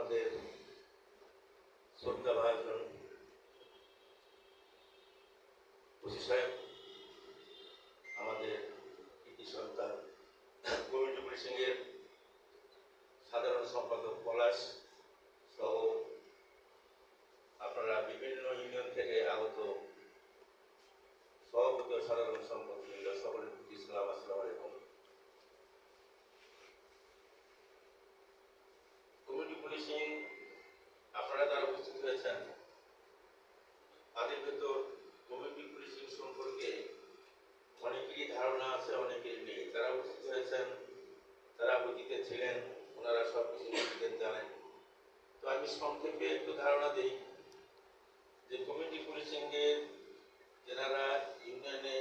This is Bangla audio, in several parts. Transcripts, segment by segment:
আমাদের শ্রদ্ধা ভাজন ওসি সাহেব, আমাদের কৃতি সন্তান কমিটি সিংয়ের সাধারণ সম্পাদক পলাশ সহ আপনারা বিভিন্ন ইউনিয়ন থেকে আগত উপস্থিত তাদের ভেতর পুলিশিং সম্পর্কে অনেকেরই ধারণা আছে অনেকেরই নেই। যারা উপস্থিত হয়েছেন, তারা অতীতে ছিলেন, ওনারা সব কিছু জানেন। তো আমি সংক্ষেপে একটু ধারণা দিই যে কমিটি পুলিশিংয়ের যারা ইউনিয়নে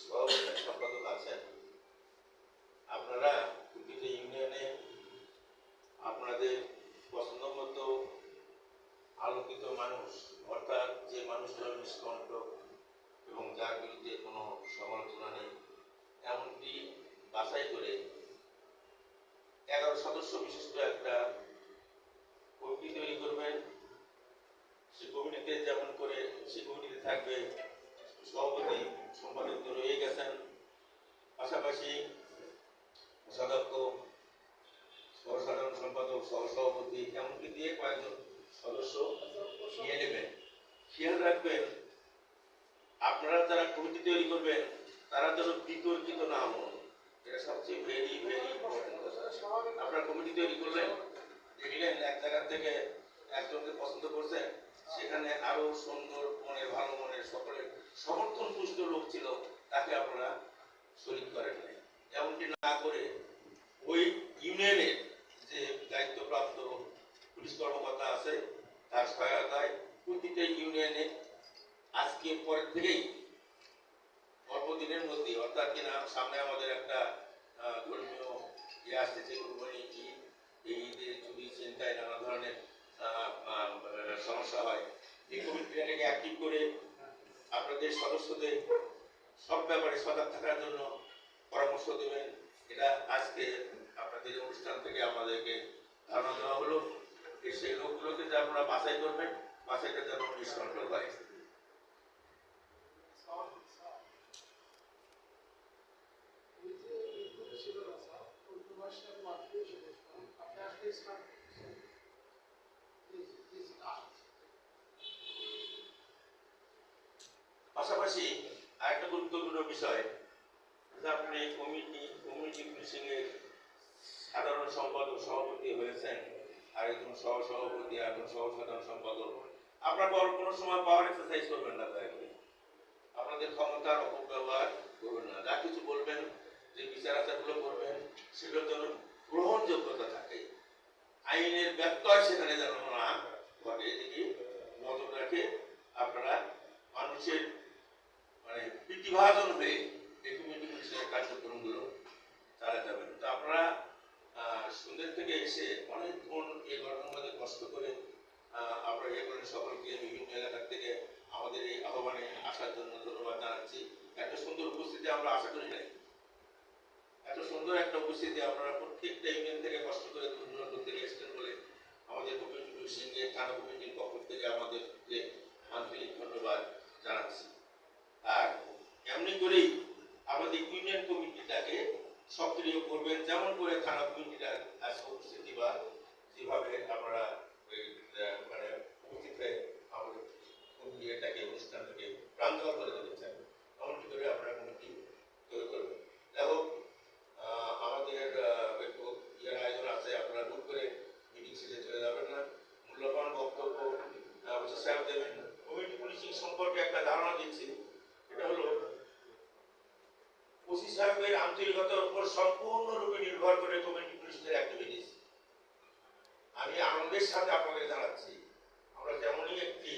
সভাপতি সম্পাদক আছেন, আপনারা প্রতিটি ইউনিয়নে আপনাদের মানুষ অর্থাৎ যে মানুষটা নিষ্কণ্টক এবং যার বিরুদ্ধে কোনো সমালোচনা নেই, এমনটি বাছাই করে এগারো সদস্য বিশিষ্ট একটা কমিটি তৈরি করবেন সে কমিটিতে যেমন করে সে কমিটিতে থাকবে সভাপতি, সম্পাদক তো রয়ে গেছেন। পাশাপাশি সদস্য সহসাধারণ সম্পাদক, সহসভাপতি, এমনকি দিয়ে কয়েকজন সদস্য খেয়াল রাখবেন, আপনারা যারা কমিটি তৈরি করবেন, তারা যেন বিতর্কিত না হন। এটা সবচেয়ে ভেরি ভেরি আপনারা কমিটি তৈরি করলেন, দেখলেন এক জায়গা থেকে একজনকে পছন্দ করছেন, সেখানে আরও সুন্দর মনের, ভালো মনের সকলের সমর্থন পুষ্ট লোক ছিল, তাকে আপনারা শরিক করেন নাই। এমনটি না করে ওই ইউনিয়নের যে দায়িত্বপ্রাপ্ত পুলিশ কর্মকর্তা আছে তার সহায়তায় প্রতিটা ইউনিয়নে আজকে পরের থেকেই অল্প মধ্যে অর্থাৎ কিনা সামনে আমাদের একটা ধর্মীয় ইয়ে আসতেছে, কুরবানি ঈদ। এই ঈদে চুরি চিন্তায় নানা ধরনের সমস্যা হয়, এই অ্যাক্টিভ করে আপনাদের সদস্যদের সব ব্যাপারে সজাগ থাকার জন্য পরামর্শ দেবেন। এটা আজকে আপনাদের অনুষ্ঠান থেকে আমাদেরকে ধারণা দেওয়া হলো। সেই লোকগুলোকে যে আপনারা বাছাই করবেন বাছাইটা যেন নিষ্কণ্টক হয়। পাশাপাশি আরেকটা গুরুত্বপূর্ণ বিষয়, যে আপনি কমিটি কমিটি পুলিশিং এর সাধারণ সম্পাদক সভাপতি হয়েছেন আর একজন সহ সভাপতি, একজন সহ সাধারণ সম্পাদক। সময় পাওয়ার এক্সারসাইজ করবেন না দয়া করে আপনাদের ক্ষমতার অপব্যবহার করবেন না। যা কিছু বলবেন, যে বিচার আচারগুলো করবেন সেগুলো যেন গ্রহণযোগ্যতা থাকে। আইনের ব্যত্যয় সেখানে যেন না ঘটে এদিকে নজর রাখে আপনারা মানুষের মানে প্রীতিভাজন হয়ে এই কমিটি কার্যক্রমগুলো তো আপনারা সন্ধ্যের থেকে এসে অনেকক্ষণ এই ঘটনার কষ্ট করে আপনারা ইয়ে করেন সকলকে বিভিন্ন এলাকা থেকে আমাদের এই আহ্বানে আসার জন্য ধন্যবাদ জানাচ্ছি। এত সুন্দর উপস্থিতি আমরা আশা করি নাই। এত সুন্দর একটা উপস্থিতি আপনারা প্রত্যেকটা ইউনিয়ন থেকে কষ্ট করে দূর দূরান্ত থেকে এসছেন বলে আমাদের কমিটি পুলিশিংয়ের থানা কমিটির পক্ষ থেকে আমাদেরকে আন্তরিক ধন্যবাদ জানাচ্ছি। আর এমনি করেই আমাদের ইউনিয়ন কমিটিটাকে সক্রিয় করবেন যেমন করে থানা কমিটিরা আজকে উপস্থিতি বা যেভাবে ওই, মানে উপস্থিত হয়ে আমাদের ইয়েটাকে অনুষ্ঠানটাকে প্রাঞ্জল করে তুলেছেন এমনটি করে আমরা কমিটি তৈরি করবেন দেখো আহ, আমাদের আহ, একটু ইয়ের আয়োজন আছে আপনারা ভুল করে মিটিং শেষে চলে যাবেন না মূল্যবান বক্তব্য আহ, বসে সাহেব দেবেন কমিটি পুলিশিং সম্পর্কে একটা ধারণা দিচ্ছি এটা হলো ওসি সাহেবের আন্তরিকতার উপর সম্পূর্ণরূপে নির্ভর করে কমিটি পুলিশের অ্যাক্টিভিটিস আমি আনন্দের সাথে আপনাদের জানাচ্ছি, আমরা যেমনই একটি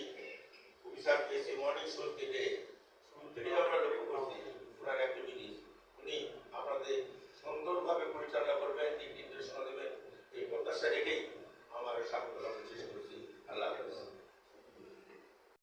অফিসার পেয়েছি মর্নিং শো থেকে শুরু থেকে আমরা লক্ষ্য করছি, ওনার অ্যাক্টিভিটিস উনি